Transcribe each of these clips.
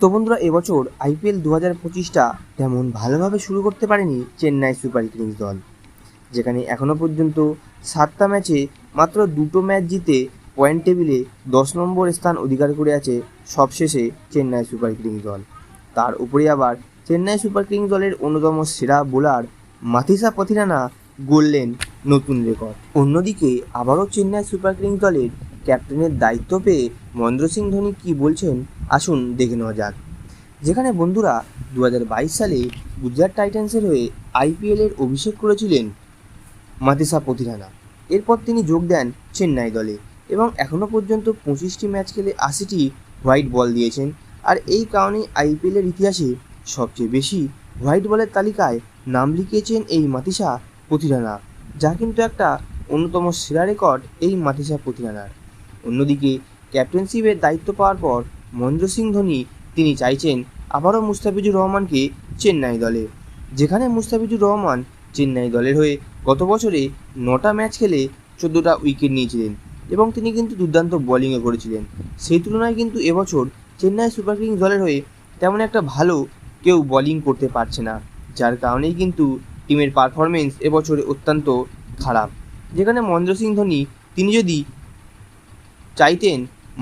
তো বন্ধুরা, এবছর আইপিএল দু হাজার পঁচিশটা তেমন ভালোভাবে শুরু করতে পারেনি চেন্নাই সুপার কিংস দল, যেখানে এখনও পর্যন্ত সাতটা ম্যাচে মাত্র দুটো ম্যাচ জিতে পয়েন্ট টেবিলে দশ নম্বর স্থান অধিকার করে আছে সবশেষে চেন্নাই সুপার কিংস দল। তার উপরে আবার চেন্নাই সুপার কিংস দলের অন্যতম সেরা বোলার মাথিসা পথিরানা গড়লেন নতুন রেকর্ড। অন্যদিকে আবারও চেন্নাই সুপার কিংস দলের ক্যাপ্টেনের দায়িত্ব পেয়ে মহেন্দ্র সিং ধোনি কী বলছেন, আসুন দেখে নেওয়া যাক। যেখানে বন্ধুরা দু হাজার বাইশ সালে গুজরাট টাইটান্সের হয়ে আইপিএলের অভিষেক করেছিলেন মাতিসা পথিরানা। এরপর তিনি যোগ দেন চেন্নাই দলে এবং এখনও পর্যন্ত পঁচিশটি ম্যাচ খেলে আশিটি হোয়াইট বল দিয়েছেন। আর এই কারণেই আইপিএলের ইতিহাসে সবচেয়ে বেশি হোয়াইট বলের তালিকায় নাম লিখিয়েছেন এই মাতিসা পথিরানা, যা কিন্তু একটা অন্যতম সেরা রেকর্ড এই মাতিসা পথিরানার। অন্যদিকে ক্যাপ্টেনশিপের দায়িত্ব পাওয়ার পর মহেন্দ্র সিং ধোনি তিনি চাইছেন আবারও মুস্তাফিজুর রহমানকে চেন্নাই দলে। যেখানে মুস্তাফিজুর রহমান চেন্নাই দলের হয়ে গত বছরে নটা ম্যাচ খেলে চোদ্দোটা উইকেট নিয়েছিলেন এবং তিনি কিন্তু দুর্দান্ত বোলিংও করেছিলেন। সেই তুলনায় কিন্তু এবছর চেন্নাই সুপার কিংস দলের হয়ে তেমন একটা ভালো কেউ বোলিং করতে পারছে না, যার কারণেই কিন্তু টিমের পারফরমেন্স এবছরে অত্যন্ত খারাপ। যেখানে মহেন্দ্র সিং ধোনি, তিনি যদি চাইতেন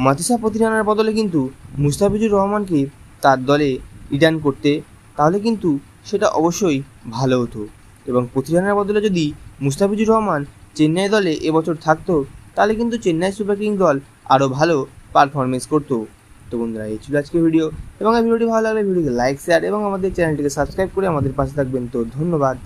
মাতিসা পথিরানার বদলে কিন্তু মুস্তাফিজুর রহমানকে তার দলে রিটার্ন করতে, তাহলে কিন্তু সেটা অবশ্যই ভালো হতো। এবং পথিরানার বদলে যদি মুস্তাফিজুর রহমান চেন্নাই দলে এবছর থাকতো, তাহলে কিন্তু চেন্নাই সুপার কিংস দল আরও ভালো পারফরমেন্স করতো। তো বন্ধুরা, এই ছিল আজকে ভিডিও এবং এই ভিডিওটি ভালো লাগলে ভিডিওকে লাইক শেয়ার এবং আমাদের চ্যানেলটিকে সাবস্ক্রাইব করে আমাদের পাশে থাকবেন। তো ধন্যবাদ।